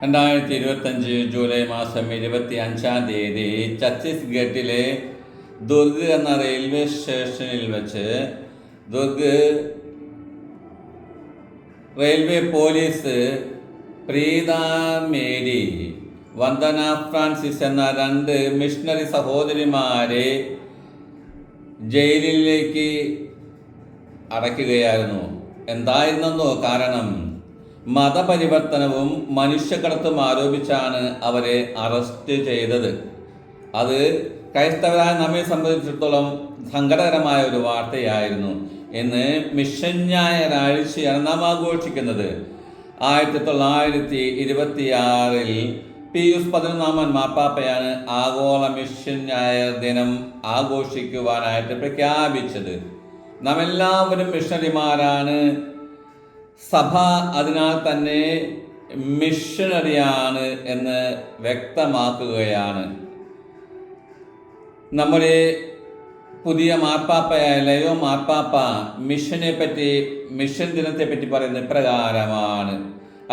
രണ്ടായിരത്തി ഇരുപത്തഞ്ച് ജൂലൈ മാസം ഇരുപത്തി അഞ്ചാം തീയതി ഛത്തീസ്ഗഡിലെ ദുർഗ് എന്ന റെയിൽവേ സ്റ്റേഷനിൽ വെച്ച് Durg railway police Preetha Mary Vandana Francis എന്ന രണ്ട് മിഷണറി സഹോദരിമാരെ ജയിലിലേക്ക് അടയ്ക്കുകയായിരുന്നു. എന്തായിരുന്നെന്നോ കാരണം? മതപരിവർത്തനവും മനുഷ്യക്കടത്തും ആരോപിച്ചാണ് അവരെ അറസ്റ്റ് ചെയ്തത്. അത് ക്രൈസ്തവരായ നമ്മെ സംബന്ധിച്ചിടത്തോളം സങ്കടകരമായ ഒരു വാർത്തയായിരുന്നു എന്ന് മിഷൻ ഞായറാഴ്ചയാണ് നാം ആഘോഷിക്കുന്നത്. ആയിരത്തി തൊള്ളായിരത്തി ഇരുപത്തിയാറിൽ പിയൂസ് പതിനൊന്നാമൻ മാപ്പാപ്പയാണ് ആഗോള മിഷൻ ഞായർ ദിനം ആഘോഷിക്കുവാനായിട്ട് പ്രഖ്യാപിച്ചത്. നാം എല്ലാവരും മിഷണറിമാരാണ്. സഭ അതിനാൽ തന്നെ മിഷണറിയാണ് എന്ന് വ്യക്തമാക്കുകയാണ്. നമ്മുടെ പുതിയ മാർപ്പാപ്പയായ ലയോ മാർപ്പാപ്പ മിഷനെ പറ്റി മിഷൻ ദിനത്തെ പറ്റി പറയുന്ന പ്രകാരമാണ്.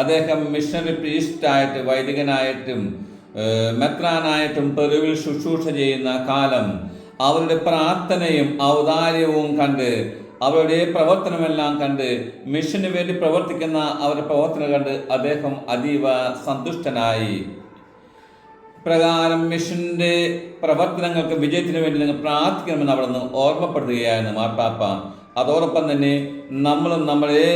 അദ്ദേഹം മിഷണറി പ്രീസ്റ്റായിട്ട് വൈദികനായിട്ടും മെത്രാനായിട്ടും പെറുവിൽ ശുശ്രൂഷ ചെയ്യുന്ന കാലം അവരുടെ പ്രാർത്ഥനയും ഔദാര്യവും കണ്ട് അവരുടെ പ്രവർത്തനമെല്ലാം കണ്ട് മിഷന് വേണ്ടി പ്രവർത്തിക്കുന്ന അവരുടെ പ്രവർത്തനം കണ്ട് അദ്ദേഹം അതീവ സന്തുഷ്ടനായി. പ്രകാരം മിഷന്റെ പ്രവർത്തനങ്ങൾക്ക് വിജയത്തിന് വേണ്ടി നിങ്ങൾ പ്രാർത്ഥിക്കണമെന്ന് അവിടെ നിന്ന് ഓർമ്മപ്പെടുത്തുകയായിരുന്നു മാർപ്പാപ്പ. അതോടൊപ്പം തന്നെ നമ്മളും നമ്മളെ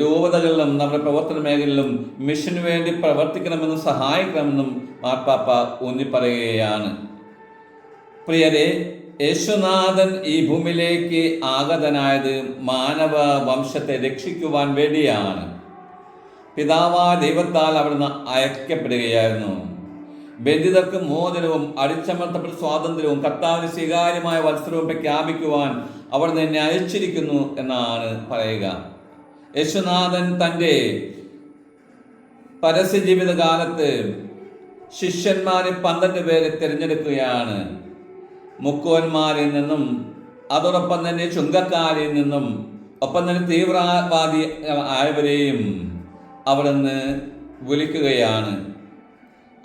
രൂപതകളിലും നമ്മുടെ പ്രവർത്തന മേഖലയിലും മിഷന് വേണ്ടി പ്രവർത്തിക്കണമെന്നും സഹായിക്കണമെന്നും മാർപ്പാപ്പ ഊന്നി പറയുകയാണ് പ്രിയരെ യേശുനാഥൻ ഈ ഭൂമിയിലേക്ക് ആഗതനായത് മാനവ വംശത്തെ രക്ഷിക്കുവാൻ വേണ്ടിയാണ്. പിതാവാ ദൈവത്താൽ അവിടുന്ന് അയക്കപ്പെടുകയായിരുന്നു. ബന്ധിതർക്ക് മോചനവും അടിച്ചമർത്തപ്പെട്ട സ്വാതന്ത്ര്യവും കർത്താവിന് സ്വീകാര്യമായ വത്സരവും പ്രഖ്യാപിക്കുവാൻ അവർ എന്നെ അയച്ചിരിക്കുന്നു എന്നാണ് പറയുക. യേശുനാഥൻ തന്റെ പരസ്യ ജീവിതകാലത്ത് ശിഷ്യന്മാരെ പന്ത്രണ്ട് പേരെ തിരഞ്ഞെടുക്കുകയാണ്. മുക്കോന്മാരിൽ നിന്നും അതോടൊപ്പം തന്നെ ചുങ്കക്കാരിൽ നിന്നും ഒപ്പം തന്നെ തീവ്രവാദി ആയവരെയും അവിടുന്ന് വിളിക്കുകയാണ്.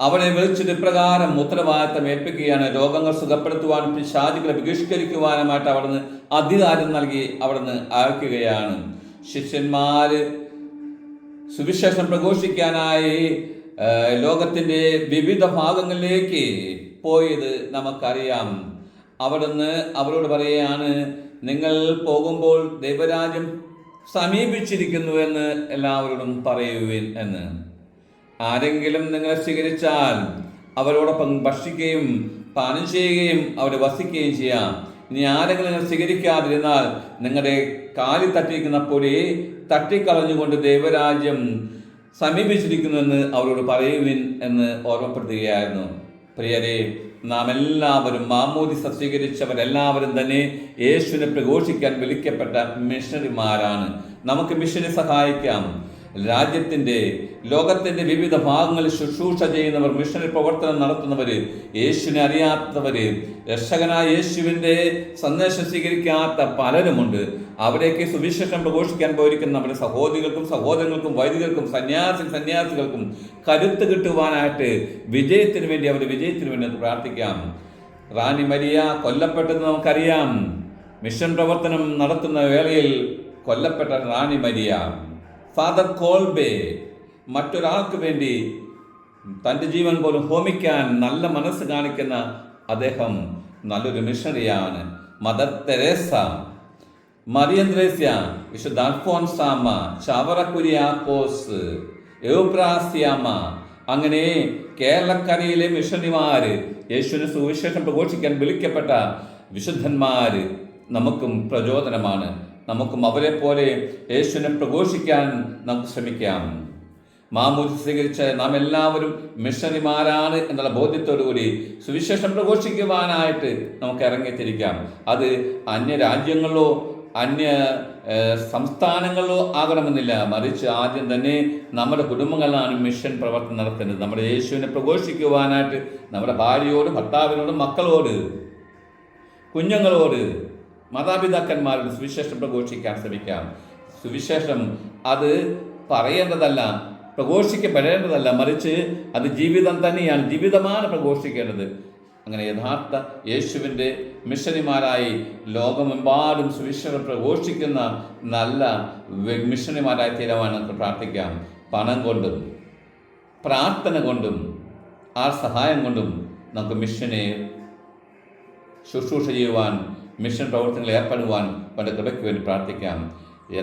അവളെ വിളിച്ചിട്ട് ഇപ്രകാരം ഉത്തരവാദിത്തം ഏൽപ്പിക്കുകയാണ്. രോഗങ്ങൾ സുഖപ്പെടുത്തുവാനും പിശാചുകളെ ബഹിഷ്കരിക്കുവാനുമായിട്ട് അവിടുന്ന് അധികാരം നൽകി അവിടുന്ന് അയക്കുകയാണ്. ശിഷ്യന്മാർ സുവിശേഷം പ്രഘോഷിക്കാനായി ലോകത്തിന്റെ വിവിധ ഭാഗങ്ങളിലേക്ക് പോയത് നമുക്കറിയാം. അവിടുന്ന് അവരോട് പറയുകയാണ് നിങ്ങൾ പോകുമ്പോൾ ദൈവരാജ്യം സമീപിച്ചിരിക്കുന്നു എന്ന് എല്ലാവരോടും പറയുവിൻ എന്ന്. ആരെങ്കിലും നിങ്ങളെ സ്വീകരിച്ചാൽ അവരോടൊപ്പം ഭക്ഷിക്കുകയും പാനം ചെയ്യുകയും അവിടെ വസിക്കുകയും ചെയ്യാം. ഇനി ആരെങ്കിലും നിങ്ങൾ സ്വീകരിക്കാതിരുന്നാൽ നിങ്ങളുടെ കാലിൽ തട്ടിയിരിക്കുന്ന പൊടി തട്ടിക്കളഞ്ഞുകൊണ്ട് ദൈവരാജ്യം സമീപിച്ചിരിക്കുന്നുവെന്ന് അവരോട് പറയുവിൻ എന്ന് ഓർമ്മപ്പെടുത്തുകയായിരുന്നു. പ്രിയരെ നാം എല്ലാവരും മാമോദി സ്വീകരിച്ചവരെല്ലാവരും തന്നെ യേശുവിനെ പ്രഘോഷിക്കാൻ വിളിക്കപ്പെട്ട മിഷണറിമാരാണ് നമുക്ക് മിഷനെ സഹായിക്കാം. രാജ്യത്തിന്റെ ലോകത്തിന്റെ വിവിധ ഭാഗങ്ങളിൽ ശുശ്രൂഷ ചെയ്യുന്നവർ മിഷണറി പ്രവർത്തനം നടത്തുന്നവര് യേശുവിനെ അറിയാത്തവര് രക്ഷകനായ യേശുവിന്റെ സന്ദേശം സ്വീകരിക്കാത്ത പലരുമുണ്ട്. അവരേക്ക് സുവിശേഷം പ്രഘോഷിക്കാൻ പോയിരിക്കുന്ന നമ്മുടെ സഹോദരികൾക്കും സഹോദരങ്ങൾക്കും വൈദികർക്കും സന്യാസി സന്യാസികൾക്കും കരുത്ത് കിട്ടുവാനായിട്ട് വിജയത്തിന് വേണ്ടി അവരുടെ വിജയത്തിന് വേണ്ടി പ്രാർത്ഥിക്കാം. റാണി മരിയ കൊല്ലപ്പെട്ടെന്ന് നമുക്കറിയാം. മിഷൻ പ്രവർത്തനം നടത്തുന്ന വേളയിൽ കൊല്ലപ്പെട്ട റാണി മരിയ. ഫാദർ കോൾബെ മറ്റൊരാൾക്ക് വേണ്ടി തന്റെ ജീവൻ പോലും ഹോമിക്കാൻ നല്ല മനസ്സ് കാണിക്കുന്ന അദ്ദേഹം നല്ലൊരു മിഷണറിയാണ് മദർ തെരേസ മറിയന്ത്രേസ്യ വിശുദ്ധ അൽഫോൻസാമ ചാവറക്കുരിയാക്കോസ് കുര്യാക്കോസ് എവുപ്രാസ്യാമ അങ്ങനെ കേരളക്കരയിലെ മിഷണറിമാര് യേശുവിന് സുവിശേഷം പ്രഘോഷിക്കാൻ വിളിക്കപ്പെട്ട വിശുദ്ധന്മാര് നമുക്കും പ്രചോദനമാണ്. നമുക്കും അവരെ പോലെ യേശുവിനെ പ്രഘോഷിക്കാൻ നമുക്ക് ശ്രമിക്കാം. മാമൂൽ സ്വീകരിച്ച നാം എല്ലാവരും മിഷണറിമാരാണ് എന്നുള്ള ബോധ്യത്തോടുകൂടി സുവിശേഷം പ്രഘോഷിക്കുവാനായിട്ട് നമുക്ക് ഇറങ്ങിത്തിരിക്കാം. അത് അന്യ രാജ്യങ്ങളിലോ അന്യ സംസ്ഥാനങ്ങളിലോ ആകണമെന്നില്ല. മറിച്ച് ആദ്യം തന്നെ നമ്മുടെ കുടുംബങ്ങളിലാണ് മിഷൻ പ്രവർത്തനം നടത്തുന്നത്. നമ്മുടെ യേശുവിനെ പ്രഘോഷിക്കുവാനായിട്ട് നമ്മുടെ ഭാര്യയോട് ഭർത്താവിനോട് മക്കളോട് കുഞ്ഞുങ്ങളോട് മാതാപിതാക്കന്മാരോട് സുവിശേഷം പ്രഘോഷിക്കാൻ ശ്രമിക്കാം. സുവിശേഷം അത് പറയേണ്ടതല്ല പ്രഘോഷിക്കപ്പെടേണ്ടതല്ല മറിച്ച് അത് ജീവിതം തന്നെയാണ് ജീവിതമാണ് പ്രഘോഷിക്കേണ്ടത്. അങ്ങനെ യഥാർത്ഥ യേശുവിന്റെ മിഷനിമാരായി ലോകമെമ്പാടും സുവിശേഷം പ്രഘോഷിക്കുന്ന നല്ല മിഷനിമാരായി തീരുവാൻ നമുക്ക് പ്രാർത്ഥിക്കാം. പണം കൊണ്ടും പ്രാർത്ഥന കൊണ്ടും ആ സഹായം കൊണ്ടും നമുക്ക് മിഷനെ ശുശ്രൂഷ ചെയ്യുവാൻ മിഷൻ പ്രവർത്തനങ്ങളിൽ ഏർപ്പെടുവാനും വേണ്ട കൃപയ്ക്ക് വേണ്ടി പ്രാർത്ഥിക്കാം.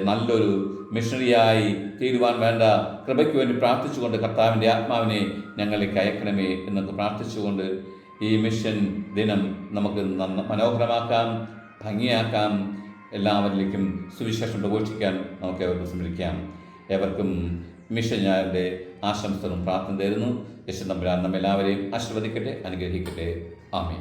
നല്ലൊരു മിഷണറിയായി തീരുവാൻ വേണ്ട കൃപയ്ക്ക് വേണ്ടി പ്രാർത്ഥിച്ചുകൊണ്ട് കർത്താവിന്റെ ആത്മാവിനെ ഞങ്ങളിലേക്ക് അയക്കണമേ എന്നൊക്കെ പ്രാർത്ഥിച്ചുകൊണ്ട് ഈ മിഷൻ ദിനം നമുക്ക് മനോഹരമാക്കാം ഭംഗിയാക്കാം. എല്ലാവരിലേക്കും സുവിശേഷം പ്രഘോഷിക്കാൻ നമുക്ക് ഏവർക്കും സമ്മതിക്കാം ഏവർക്കും മിഷൻ ഞായറുടെ ആശംസകളും പ്രാർത്ഥന തരുന്നു. യശ്വന്തം നമ്മെല്ലാവരെയും ആശീർവദിക്കട്ടെ അനുഗ്രഹിക്കട്ടെ. ആമേ